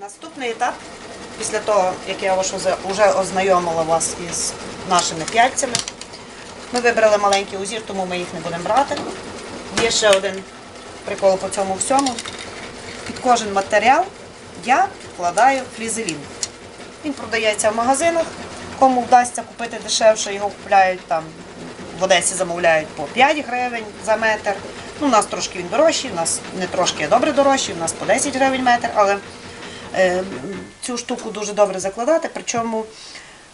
Наступний етап, після того, як я вже- ознайомила вас із нашими п'яльцями, ми вибрали маленький узір, тому ми їх не будемо брати. Є ще один прикол по цьому всьому. Під кожен матеріал я вкладаю флізелін. Він продається в магазинах. Кому вдасться купити дешевше, його купляють там в Одесі замовляють по 5 гривень за метр. Ну, у нас трошки він дорожчий, у нас не трошки, а добре дорожчий, у нас по 10 гривень метр, але цю штуку дуже добре закладати. Причому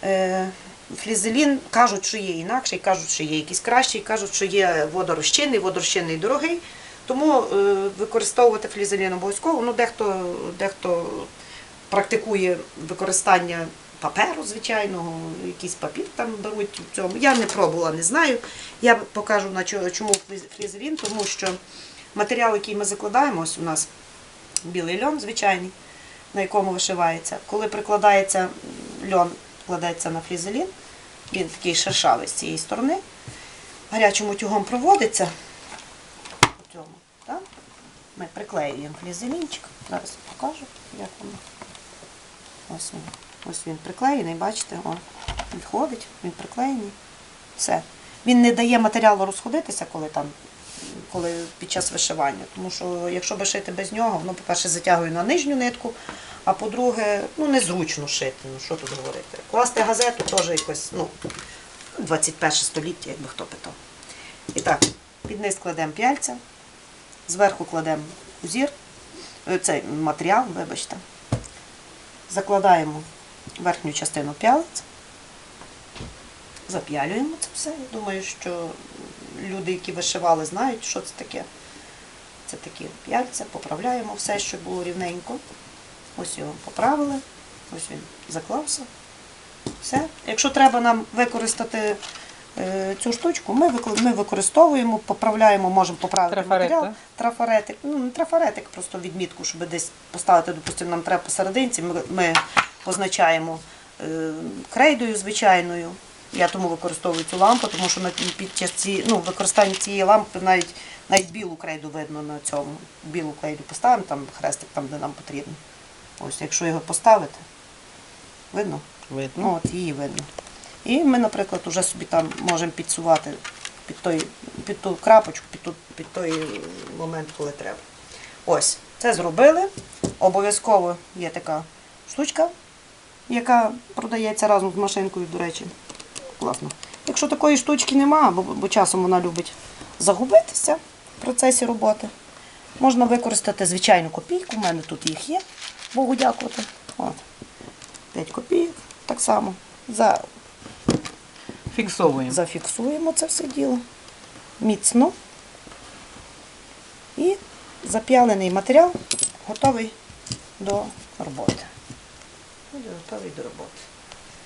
е, флізелін кажуть, що є інакший, кажуть, що є якийсь кращий, кажуть, що є водорозчинний, водорозчинний дорогий. Тому е, використовувати флізелін обов'язково. Ну, дехто, дехто практикує використання паперу звичайного, якийсь папір там беруть в цьому. Я не пробувала, не знаю. Я покажу на чому флізелін, тому що матеріал, який ми закладаємо, ось у нас білий льон звичайний, на якому вишивається. Коли прикладається льон, кладеться на флізелін, він такий шершавий з цієї сторони, гарячим утюгом проводиться. цьому, так? Ми приклеюємо флізелінчик. Зараз покажу, як воно. Ось він. Ось він приклеєний, бачите, он відходить, він приклеєний. Все. Він не дає матеріалу розходитися, коли там, коли під час вишивання. Тому що якщо би шити без нього, воно, по-перше, затягує на нижню нитку, а по-друге, ну незручно шити. Ну що тут говорити? Класти газету теж якось, ну, 21 століття, якби хто питав. І так, під низ кладемо п'яльця, зверху кладемо узір, е, цей матеріал, вибачте. Закладаємо верхню частину п'ялиць, зап'ялюємо це все. Думаю, що люди, які вишивали, знають, що це таке. Це такі п'яльця, поправляємо все, щоб було рівненько. Ось його поправили, ось він заклався. Все. Якщо треба нам використати е, цю штучку, ми, ми використовуємо, поправляємо, можемо поправити Трафарет, матеріал. Трафаретик. Ну, не трафаретик, просто відмітку, щоб десь поставити, допустимо, нам треба посерединці. Ми, ми позначаємо е, крейдою звичайною. Я тому використовую цю лампу, тому що під час ці, ну, використання цієї лампи навіть, навіть білу крейду видно на цьому. Білу крейду поставимо, там хрестик там, де нам потрібно. Ось, якщо його поставити, видно? Видно. Ну, от її видно. І ми, наприклад, вже собі там можемо підсувати під, той, під ту крапочку, під, ту, під той момент, коли треба. Ось, це зробили. Обов'язково є така штучка, яка продається разом з машинкою, до речі. Класно. Якщо такої штучки нема, бо, бо часом вона любить загубитися в процесі роботи, можна використати звичайну копійку. У мене тут їх є, Богу дякувати. От. 5 копійок. Так само за, Фіксовуємо. зафіксуємо це все діло міцно. І зап'ялений матеріал готовий до роботи. Готовий до роботи.